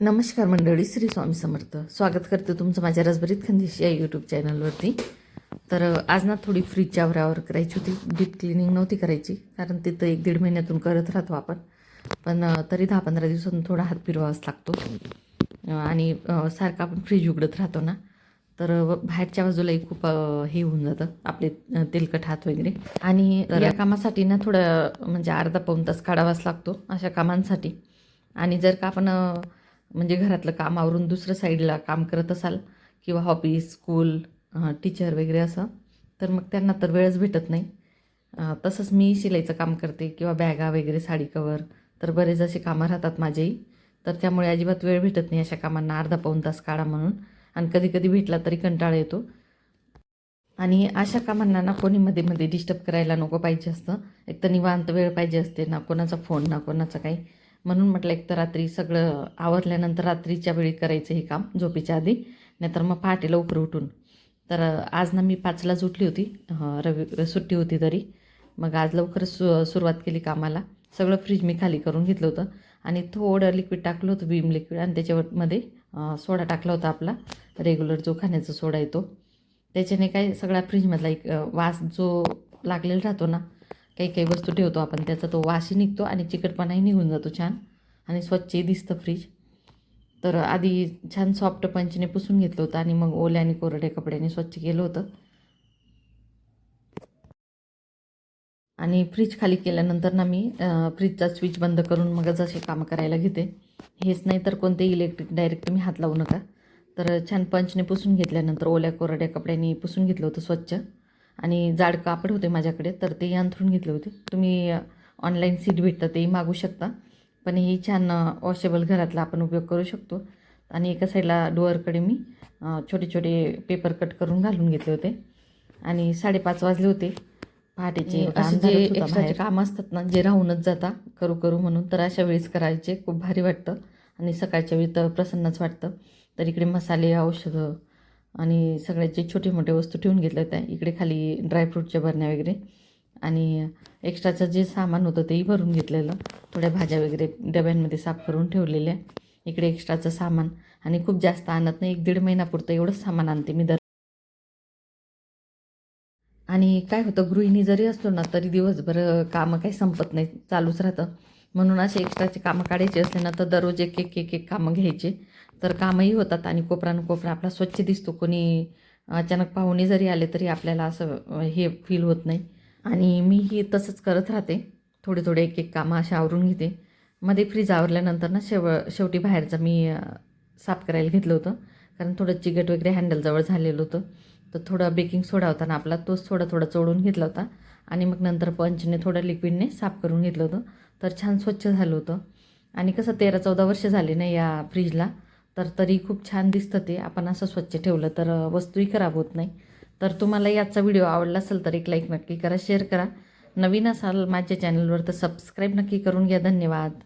नमस्कार मंडळी श्री स्वामी समर्थ. स्वागत करते तुमचं माझ्या रसभरीत खंदेश या यूट्यूब चॅनलवरती तर आज ना थोडी फ्रीजच्या आवरावर करायची होती. डीप क्लिनिंग नव्हती करायची कारण तिथं एक दीड महिन्यातून करत राहतो आपण. पण तरी दहा पंधरा दिवसातून थोडा हात फिरवावाच लागतो. आणि सारखं आपण फ्रीज उघडत राहतो ना. तर बाहेरच्या बाजूलाही खूप हे होऊन जातं. आपले तेलकट हात वगैरे. आणि या कामासाठी ना थोडं म्हणजे अर्धा पाऊण तास काढावाच लागतो अशा कामांसाठी. आणि जर का आपण म्हणजे घरातलं काम आवरून दुसरं साईडला काम करत असाल किंवा हॉबी स्कूल टीचर वगैरे असं तर मग त्यांना तर वेळच भेटत नाही. तसंच मी शिलाईचं काम करते किंवा बॅगा वगैरे साडी कवर तर बरेच असे कामं राहतात माझेही. तर त्यामुळे अजिबात वेळ भेटत नाही अशा कामांना अर्धा पाऊण तास काढा म्हणून. आणि कधी कधी भेटला तरी कंटाळा येतो. आणि अशा कामांना ना कोणी मध्ये मध्ये डिस्टर्ब करायला नको पाहिजे असतं. एक तर निवांत वेळ पाहिजे असते ना कोणाचा फोन ना कोणाचा काही. म्हणून म्हटलं एक तर रात्री सगळं आवरल्यानंतर रात्रीच्या वेळी करायचं हे काम झोपेच्या आधी नाहीतर मग पहाटे लवकर उठून. तर आज ना मी पाचलाच उठली होती. रवी रवि सुट्टी होती तरी. मग आज लवकरच सु सुरुवात केली कामाला. सगळं फ्रीज मी खाली करून घेतलं होतं. आणि थोडं लिक्विड टाकलं होतं विम लिक्विड आणि त्याच्यामध्ये सोडा टाकला होता आपला. रेग्युलर जो खाण्याचा सोडा येतो त्याच्याने काय सगळा फ्रीजमधला एक वास जो लागलेला राहतो ना काही काही वस्तू ठेवतो आपण त्याचा तो वासही निघतो आणि चिकटपणाही निघून जातो छान. आणि स्वच्छही दिसतं फ्रीज तर आधी छान सॉफ्ट पंचने पुसून घेतलं होतं आणि मग ओल्या आणि कोरड्या कपड्याने स्वच्छ केलं होतं. आणि फ्रीज खाली केल्यानंतर ना मी फ्रीजचा स्विच बंद करून मगच असे कामं करायला घेते. हेच नाही तर कोणतेही इलेक्ट्रिक डायरेक्ट तुम्ही हात लावू नका. तर छान पंचने पुसून घेतल्यानंतर ओल्या कोरड्या कपड्यांनी पुसून घेतलं होतं स्वच्छ. आणि जाड कापड होते माझ्याकडे तर ते अंथरून घेतले होते. तुम्ही ऑनलाईन सीट भेटतं तेही मागू शकता. पण ही छान वॉशेबल घरातला आपण उपयोग करू शकतो. आणि एका साईडला डोअरकडे मी छोटे छोटे पेपर कट करून घालून घेतले होते. आणि साडेपाच वाजले होते. पहाटेचे जे एक्स्ट्राचे. कामं असतात ना जे राहूनच जाता करू करू म्हणून तर अशा वेळेस करायचे खूप भारी वाटतं. आणि सकाळच्या वेळी तर प्रसन्नच वाटतं. तर इकडे मसाले औषधं आणि सगळ्याचे छोटे मोठे वस्तू ठेवून घेतल्या होत्या इकडे खाली ड्रायफ्रूटच्या भरण्या वगैरे. आणि एक्स्ट्राचं जे सामान होतं तेही भरून घेतलेलं. थोड्या भाज्या वगैरे डब्यांमध्ये साफ करून ठेवलेल्या. इकडे एक्स्ट्राचं सामान. आणि खूप जास्त आणत नाही. एक दीड महिनापुरतं एवढंच सामान आणते मी दर आणि काय होतं गृहिणी जरी असलो ना तरी दिवसभर कामं काही संपत नाही. चालूच राहतं. म्हणून असे एक्स्ट्राचे कामं काढायचे असले ना तर दररोज एक एक एक एक कामं घ्यायचे. तर कामही होतात आणि कोपरानं कोपरा आपला स्वच्छ दिसतो. कोणी अचानक पाहुणे जरी आले तरी आपल्याला असं हे फील होत नाही. आणि मीही तसंच करत राहते. थोडे थोडे एक एक कामं असे आवरून घेते. मध्ये फ्रीज आवरल्यानंतर ना शेव शेवटी बाहेरचं मी साफ करायला घेतलं होतं. कारण थोडं चिकट वगैरे हँडलजवळ झालेलं होतं. तर थोडा बेकिंग सोडा होता ना आपला तोच थोडा थोडा चोळून घेतला होता. आणि मग नंतर पंचने थोडं लिक्विडने साफ करून घेतलं होतं. तर छान स्वच्छ झालं होतं. आणि कसं तेरा चौदा वर्ष झाले ना या फ्रीजला तर तरी खूप छान दिसतं ते. आपण असं स्वच्छ ठेवलं तर वस्तूही खराब होत नाही. तर तुम्हाला याचा व्हिडिओ आवडला असेल तर एक लाईक नक्की करा शेअर करा. नवीन असाल माझ्या चॅनलवर तर सबस्क्राईब नक्की करून घ्या. धन्यवाद.